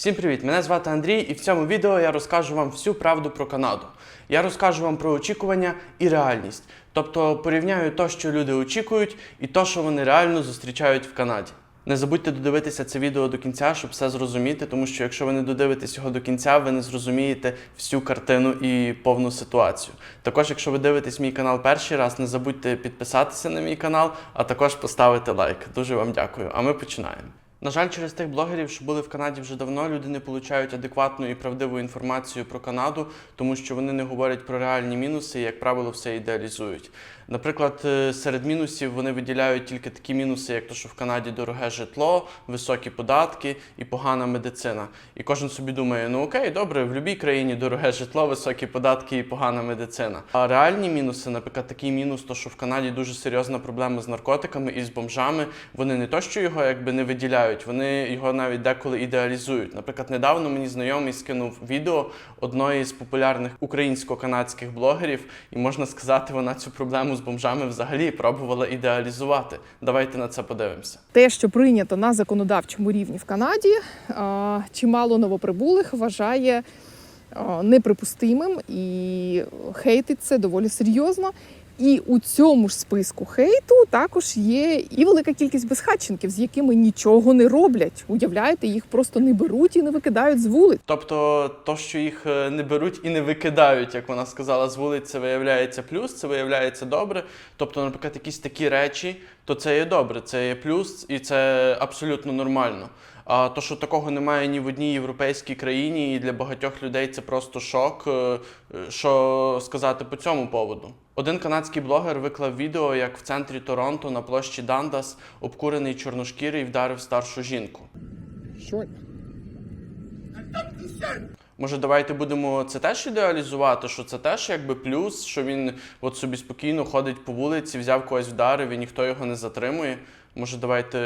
Всім привіт! Мене звати Андрій, і в цьому відео я розкажу вам всю правду про Канаду. Я розкажу вам про очікування і реальність. Тобто порівняю те, що люди очікують, і те, що вони реально зустрічають в Канаді. Не забудьте додивитися це відео до кінця, щоб все зрозуміти, тому що якщо ви не додивитесь його до кінця, ви не зрозумієте всю картину і повну ситуацію. Також, якщо ви дивитесь мій канал перший раз, не забудьте підписатися на мій канал, а також поставити лайк. Дуже вам дякую. А ми починаємо. На жаль, через тих блогерів, що були в Канаді вже давно, люди не получають адекватну і правдиву інформацію про Канаду, тому що вони не говорять про реальні мінуси і, як правило, все ідеалізують. Наприклад, е, серед мінусів вони виділяють тільки такі мінуси, як то, що в Канаді дороге житло, високі податки і погана медицина. І кожен собі думає: ну окей, добре, в будь-якій країні дороге житло, високі податки і погана медицина. А реальні мінуси, наприклад, такий мінус, то що в Канаді дуже серйозна проблема з наркотиками і з бомжами. Вони не то, що його якби не виділяють, вони його навіть деколи ідеалізують. Наприклад, недавно мені знайомий скинув відео одної з популярних українсько-канадських блогерів, і можна сказати, вона цю проблему з бомжами взагалі пробувала ідеалізувати. Давайте на це подивимося. Те, що прийнято на законодавчому рівні в Канаді, чимало новоприбулих вважає неприпустимим і хейтить це доволі серйозно. І у цьому ж списку хейту також є і велика кількість безхатченків, з якими нічого не роблять. Уявляєте, їх просто не беруть і не викидають з вулиць. Тобто, то, що їх е, не беруть і не викидають, як вона сказала, з вулиць, це виявляється плюс, це виявляється добре. Тобто, наприклад, якісь такі речі, то це є добре, це є плюс, і це абсолютно нормально. То, що такого немає ні в одній європейській країні, і для багатьох людей це просто шок. е, е, Що сказати по цьому поводу? Один канадський блогер виклав відео, як в центрі Торонто на площі Дандас обкурений чорношкірий вдарив старшу жінку. Може, давайте будемо це теж ідеалізувати, що це теж якби плюс, що він от собі спокійно ходить по вулиці, взяв когось вдарив і ніхто його не затримує. Може, давайте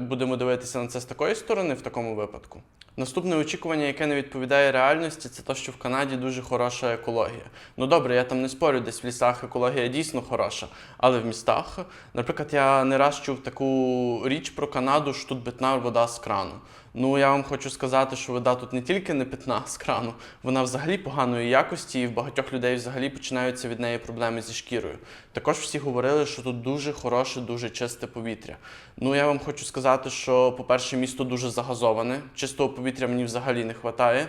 будемо дивитися на це з такої сторони в такому випадку. Наступне очікування, яке не відповідає реальності, це те, що в Канаді дуже хороша екологія. Ну добре, я там не спорю, десь в лісах екологія дійсно хороша, але в містах, наприклад, я не раз чув таку річ про Канаду, що тут битна вода з крану. Ну я вам хочу сказати, що вода тут не тільки не питна з крану, вона взагалі поганої якості, і в багатьох людей взагалі починаються від неї проблеми зі шкірою. Також всі говорили, що тут дуже хороше, дуже чисте повітря. Ну я вам хочу сказати, що, по-перше, місто дуже загазоване, чистого повітря мені взагалі не вистачає.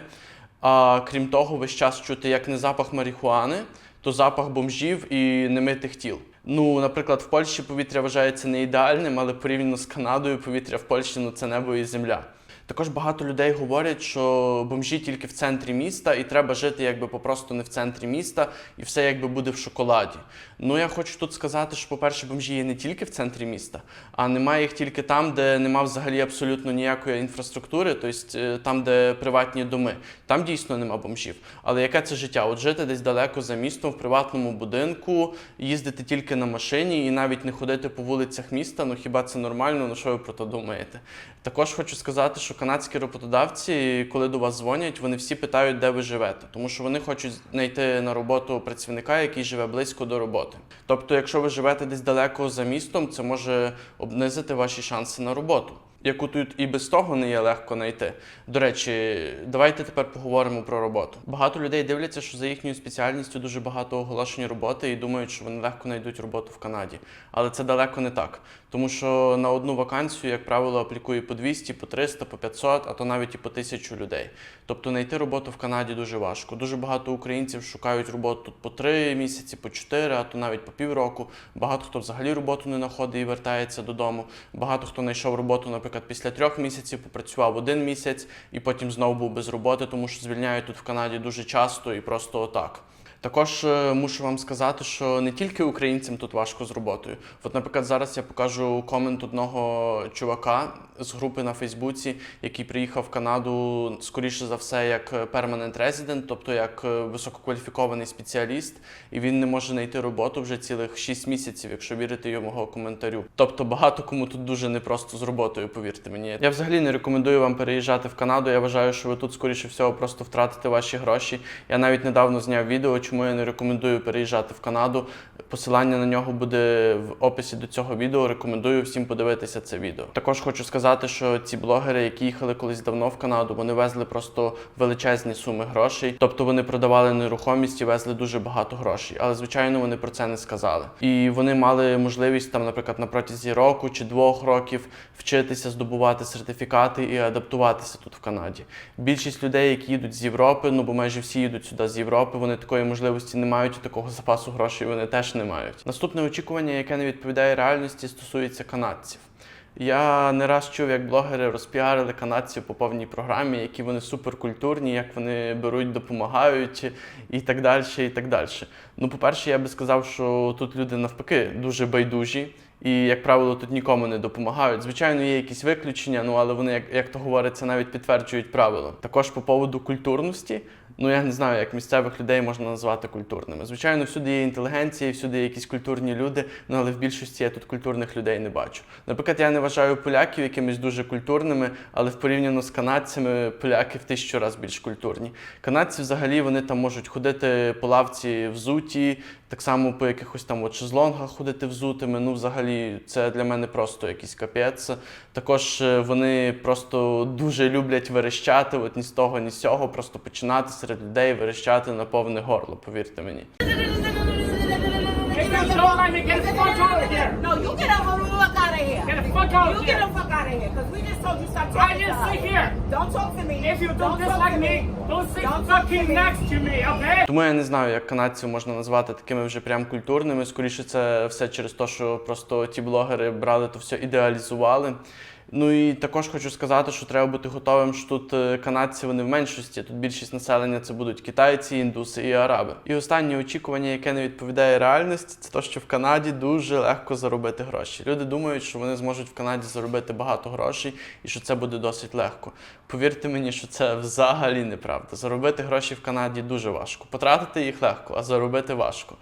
А крім того, весь час чути як не запах марихуани, то запах бомжів і немитих тіл. Ну, наприклад, в Польщі повітря вважається не ідеальним, але порівняно з Канадою повітря в Польщі ну, це небо і земля. Також багато людей говорять, що бомжі тільки в центрі міста, і треба жити якби попросту не в центрі міста, і все якби буде в шоколаді. Ну я хочу тут сказати, що, по-перше, бомжі є не тільки в центрі міста, а немає їх тільки там, де нема взагалі абсолютно ніякої інфраструктури, тобто е, там, де приватні доми. Там дійсно нема бомжів. Але яке це життя? От жити десь далеко за містом, в приватному будинку, їздити тільки на машині і навіть не ходити по вулицях міста. Ну хіба це нормально? Ну що ви про це думаєте? Також хочу сказати, що канадські роботодавці, коли до вас дзвонять, вони всі питають, де ви живете, тому що вони хочуть знайти на роботу працівника, який живе близько до роботи. Тобто, якщо ви живете десь далеко за містом, це може обнизити ваші шанси на роботу. Яку тут і без того не є легко знайти. До речі, давайте тепер поговоримо про роботу. Багато людей дивляться, що за їхньою спеціальністю дуже багато оголошень роботи і думають, що вони легко знайдуть роботу в Канаді. Але це далеко не так. Тому що на одну вакансію, як правило, аплікує по 200, по 300, по 500, а то навіть і по 1000 людей. Тобто знайти роботу в Канаді дуже важко. Дуже багато українців шукають роботу тут по 3 місяці, по 4, а то навіть по півроку. Багато хто взагалі роботу не знаходить і вертається додому. Багато хто знайшов роботу, наприклад, після трьох місяців попрацював один місяць і потім знову був без роботи, тому що звільняють тут в Канаді дуже часто і просто отак. Також е, мушу вам сказати, що не тільки українцям тут важко з роботою. От, наприклад, зараз я покажу комент одного чувака з групи на Фейсбуці, який приїхав в Канаду, скоріше за все, як permanent resident, тобто як е, висококваліфікований спеціаліст, і він не може знайти роботу вже цілих 6 місяців, якщо вірити його коментарю. Тобто багато кому тут дуже непросто з роботою, повірте мені. Я взагалі не рекомендую вам переїжджати в Канаду. Я вважаю, що ви тут скоріше всього просто втратите ваші гроші. Я навіть недавно зняв відео. Чому я не рекомендую переїжджати в Канаду. Посилання на нього буде в описі до цього відео. Рекомендую всім подивитися це відео. Також хочу сказати, що ці блогери, які їхали колись давно в Канаду, вони везли просто величезні суми грошей. Тобто вони продавали нерухомість і везли дуже багато грошей. Але звичайно вони про це не сказали. І вони мали можливість там, наприклад, на протязі року чи двох років вчитися здобувати сертифікати і адаптуватися тут в Канаді. Більшість людей, які їдуть з Європи, ну бо майже всі їдуть сюди з Європи, вони такої можливості не мають, такого запасу грошей вони теж не мають. Наступне очікування, яке не відповідає реальності, стосується канадців. Я не раз чув, як блогери розпіарили канадців по повній програмі, які вони суперкультурні, як вони беруть, допомагають і так далі. І так далі. Ну, по-перше, я би сказав, що тут люди навпаки дуже байдужі. І, як правило, тут нікому не допомагають. Звичайно, є якісь виключення, ну але вони, як, як то говориться, навіть підтверджують правила. Також по поводу культурності, ну я не знаю, як місцевих людей можна назвати культурними. Звичайно, всюди є інтелігенція, всюди є якісь культурні люди, ну але в більшості я тут культурних людей не бачу. Наприклад, я не вважаю поляків якимись дуже культурними, але в порівняно з канадцями поляки в тисячу разів більш культурні. Канадці взагалі вони там можуть ходити по лавці взуті, так само по якихось там от шезлонгах ходити взутими. Ну, взагалі, це для мене просто якийсь капець. Також е, вони просто дуже люблять верещати, от ні з того, ні з цього, просто починати серед людей верещати на повне горло, повірте мені. Out You here. get the fuck out of here, because we just told you stop I talking just to sit here. Don't talk to me. If you don't dislike me, don't sit Don't talk to fucking me. next to me, okay? Тому я не знаю, як канадців можна назвати такими вже прям культурними. Скоріше, це все через те, що просто ті блогери брали то все ідеалізували. Ну і також хочу сказати, що треба бути готовим, що тут е, канадці вони в меншості. Тут більшість населення це будуть китайці, індуси і араби. І останнє очікування, яке не відповідає реальності, це те, що в Канаді дуже легко заробити гроші. Люди думають, що вони зможуть в Канаді заробити багато грошей і що це буде досить легко. Повірте мені, що це взагалі неправда. Заробити гроші в Канаді дуже важко. Потратити їх легко, а заробити важко.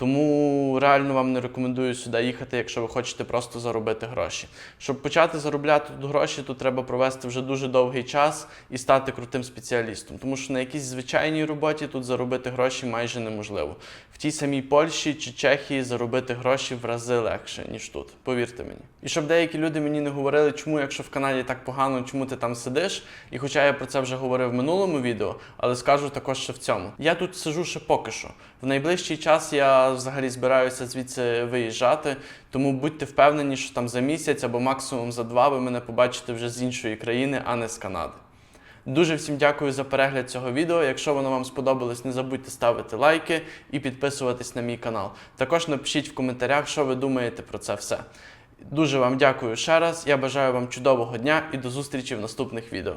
Тому реально вам не рекомендую сюди їхати, якщо ви хочете просто заробити гроші. Щоб почати заробляти тут гроші, тут треба провести вже дуже довгий час і стати крутим спеціалістом. Тому що на якійсь звичайній роботі тут заробити гроші майже неможливо. В тій самій Польщі чи Чехії заробити гроші в рази легше, ніж тут. Повірте мені. І щоб деякі люди мені не говорили, чому, якщо в Канаді так погано, чому ти там сидиш. І хоча я про це вже говорив в минулому відео, але скажу також ще в цьому. Я тут сижу ще поки що. В найближчий час взагалі збираюся звідси виїжджати, тому будьте впевнені, що там за місяць або максимум за два ви мене побачите вже з іншої країни, а не з Канади. Дуже всім дякую за перегляд цього відео. Якщо воно вам сподобалось, не забудьте ставити лайки і підписуватись на мій канал. Також напишіть в коментарях, що ви думаєте про це все. Дуже вам дякую ще раз. Я бажаю вам чудового дня і до зустрічі в наступних відео.